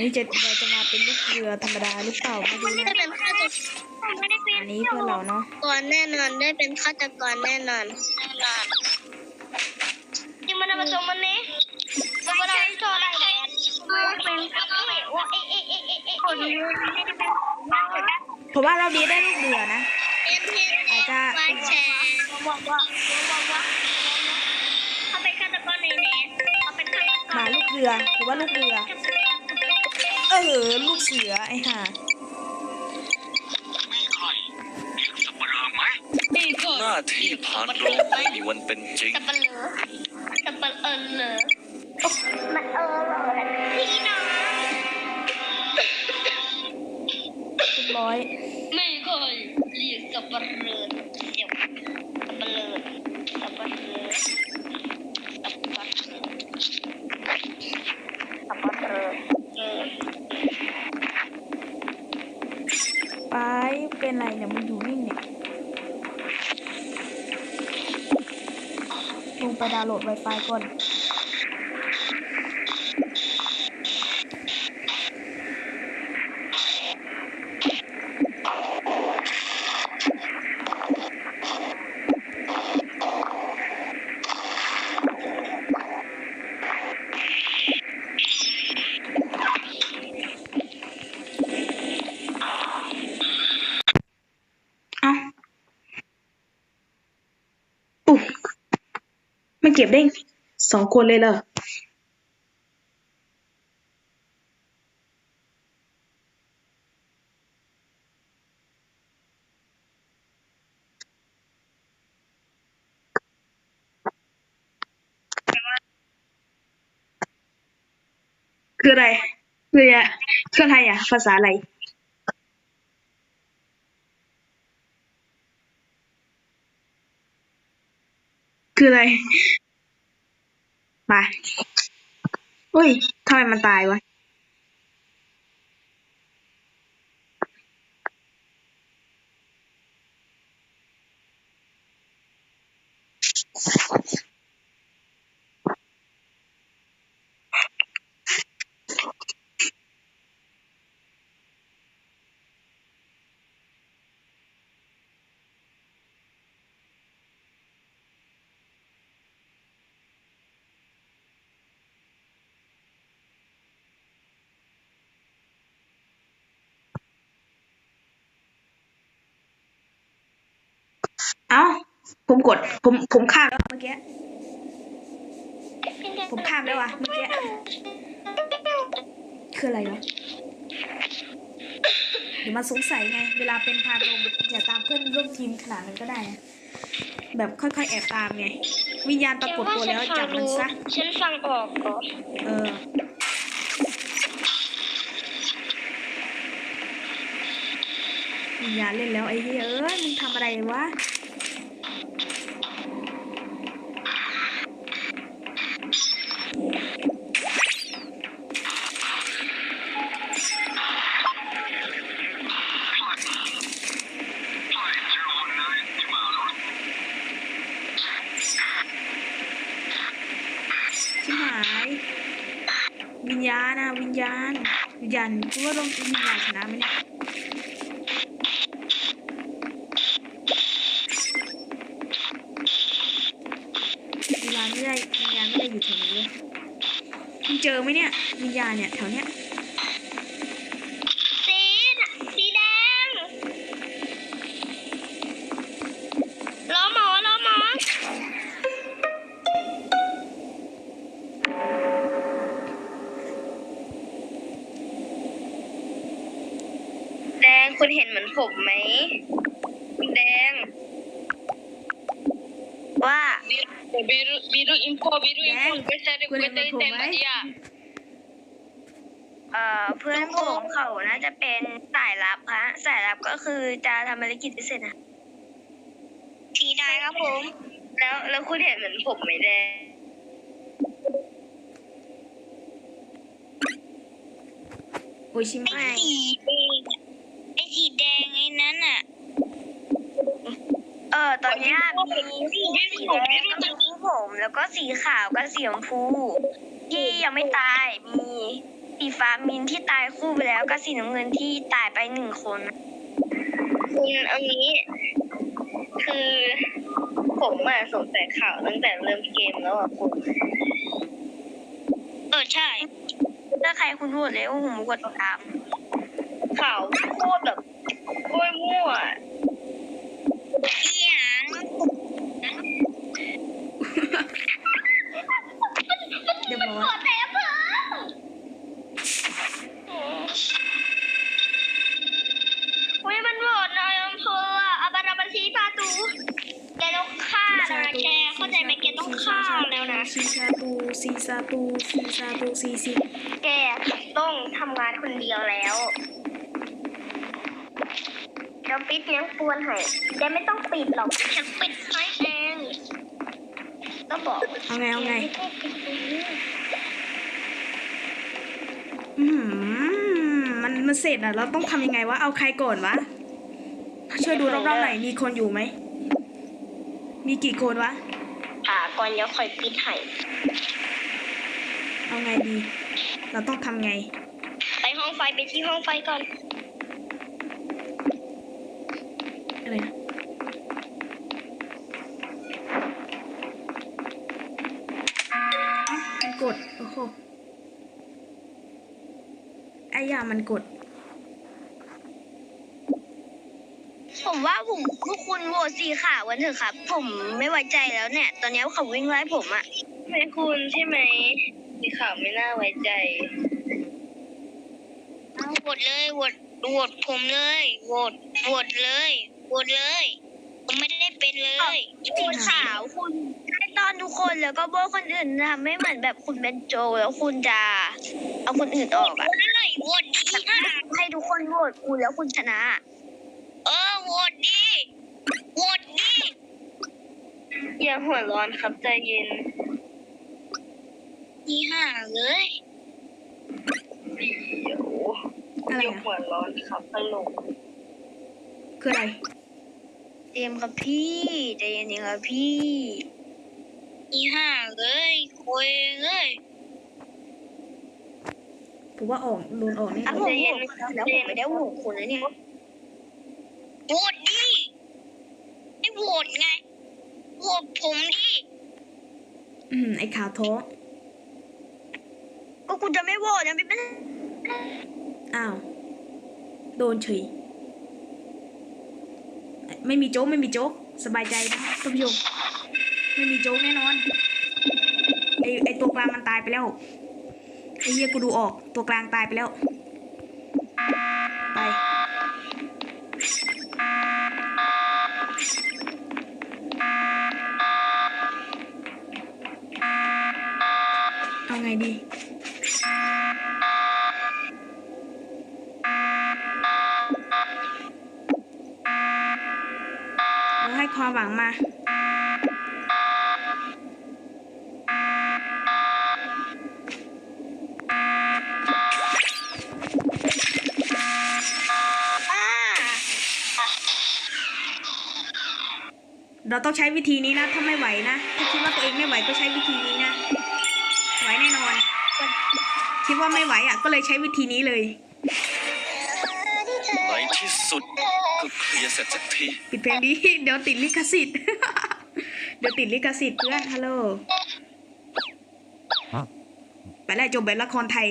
นี่จะเราจะมาเป็นลูกเรือธรรมดาหรือเปล่าไม่รู้ได้นะเป็นฆาตกรไม่ได้เป็นอันนี้เพื่อนเราเนาะกรแน่นอนได้เป็นฆาตกรแน่นอนแน่นอนที่มันมาส่งมันนี้ไม่ใช่โซลาร์แลนด์เป็นว่าเอ๊ะเอ๊ะเอ๊ะเอ๊ะเอ๊ะคนนี้ไม่ได้เป็นเพราะว่าเรานี้ได้ลูกเรือนะเป็นเพียงอาจจะว่าแชร์บอกว่าบอกว่าเขาเป็นฆาตกรในนี้เขาเป็นฆาตกหมารลูกเรือหรือว่าลูกเรือเออลูกเสือไอ้ห่ามีใครเรียกสับปะเหร่อไหมนี่ก็หน้าที่ผ่านโรงไม่มีวันเป็นจริง สับปะเลอ เป็นไรเนี่ยมันอยู่นิ่งเนี่ยลงไปดาวน์โหลดไวไฟก่อน ไม่เก็บได้สองคนเลยเหรอคืออะไรคืออะไรคืออะไรอะ ภาษาอะไร คืออะไรมาอุ้ยทำไมมันตายวะ เอ้า ผมกด ผม ผมข้ามแล้วเมื่อกี้ ผมข้ามแล้วอะเมื่อกี้ คืออะไรวะเดี๋ยวมาสงสัยไง เวลาเป็นพานลงอย่าตามเพื่อนร่วมทีมขนาดนั้นก็ได้นะแบบค่อยๆแอบตามไง วิญญาณปรากฏตัวแล้วจับมันซะ ฉันฟังออกก่อนเออวิญญาณเล่นแล้วไอ้เฮ้ยเอ้ยมึงทำอะไรวะ ชิบหาย วิญญ ยานะวิญญาณวิญญาณกูว่าต้องวิญญาณชนะไหมเนี่ยวิญญาณไม่ได้วิญญาณไม่ได้อยู่แถวนี้เลยมึงเจอไหมเนี่ยวิญญาณเนี่ยแถวเนี้ย ผมไหมคุณแดง ว่า biru biru info biru Deng, info gue cari gue gue liat cari info, tembak Bay. dia เอ่อเพื่อนผมเขาน่าจะเป็นสายลับฮะสายลับก็คือจะทำภารกิจพิเศษนะสีได้ครับผม แล้วแล้วคุณเห็นเหมือนผมไหมแดงโอ้ยชิมไอ้สีแดงไอ้สีแดงไอ้ นั้นอะ เออ ตอนเนี้ยมีสีแดงกับสีผม แล้วก็สีขาวกับสีชมพูที่ยังไม่ตาย มีสีฟ้ามินที่ตายคู่ไปแล้วกับสีน้ำเงินที่ตายไปหนึ่งคนคุณเอางี้ คือผมอะสงสัยข่าวตั้งแต่เริ่มเกมแล้วอะคุณเออใช่ ถ้าใครคุณพูดเลยว่าผมกดตาม ข่าวโคตรแบบโคตรมั่วเอียงเรียบร้อยขอแต่เพิ่มอุ้ยมันโหวตนายอำเภออะอาบาราบัญชีพาตูแกต้องฆ่าแล้วนะแกเข้าใจไหมแกต้องฆ่าแล้วนะ ซีซาตูซีซาตูซีซาตูซีซีแกต้องทำงานคนเดียวแล้ว เดี๋ยวปิดเลี้ยงปวนให้แกไม่ต้องปิดหรอก ฉันปิดให้เองก็บอกเอาไงเอาไงแกม่ต้องปิดเองอืมมันมันเสร็จอะ เราต้องทำยังไงวะ เอาใครก่อนวะ ช่วยดูรอบๆหน่อยมีคนอยู่ไหม มีกี่คนวะหาก่อนเดี๋ยวค่อยปิดให้เอาไงดี เราต้องทำไง ไปห้องไฟไปที่ห้องไฟก่อน อะไรนะ เอ้ามันกด โอ้โห ไอ้ยามันกด ผมว่าผมพวกคุณโหวตสีขาวกันเถอะครับ ผมไม่ไว้ใจแล้วเนี่ย ตอนนี้เขาวิ่งไล่ผมอะไม่คุณใช่ไหมสีขาวไม่น่าไว้ใจเอาโหวตเลยโหวตโหวตผมเลยโหวตโหวตเลย โหวตเลยผมไม่ได้เป็นเลยสีขาวคุณให้ตอนทุกคนแล้วก็โบยคนอื่นทำไม่เหมือนแบบคุณเป็นโจรแล้วคุณจะเอาคนอื่นออกอะเลยโหวตดีให้ทุกคนโหวตคุณแล้วคุณชนะ เออโหวตดีโหวตดีอย่าหัวร้อนครับใจเย็นนี่ห่าเลยเดี๋ยวอะไรอย่าอะหัวร้อนครับตลก คืออะไรเตรียมครับพี่ใจเย็นๆครับพี่นี่ห่าเลยคุยเลยผมว่าออกโดนออกแน่อะผมโหวตแล้วผมไม่ได้โหวตคุณนะเนี่ยโหวตดิไม่โหวตไงโหวตผมดิอืมไอ้ขาวท้อก็คุณจะไม่โหวตนะพี่เป็นอ้าว โดนเฉย ไม่มีโจ๊กไม่มีโจ๊กสบายใจนะท่านผู้ชมไม่มีโจ๊กแน่นอนไอไอตัวกลางมันตายไปแล้วไอเฮียกูดูออก ตัวกลางตายไปแล้ว ไปเอาไงดี เราให้ ความหวังมา เราต้องใช้วิธีนี้นะ ถ้าไม่ไหวนะ ถ้าคิดว่าตัวเองไม่ไหวก็ใช้วิธีนี้นะ ไหวแน่นอน คิดว่าไม่ไหวอะ ก็เลยใช้วิธีนี้เลย ที่สุดก็เคลียร์เสร็จสักที ปิดเพลงดีเดี๋ยวติดลิขสิทธิ์ เดี๋ยวติดลิขสิทธิ์เพื่อนฮัลโหลไปแล้วจบแบบละครไทย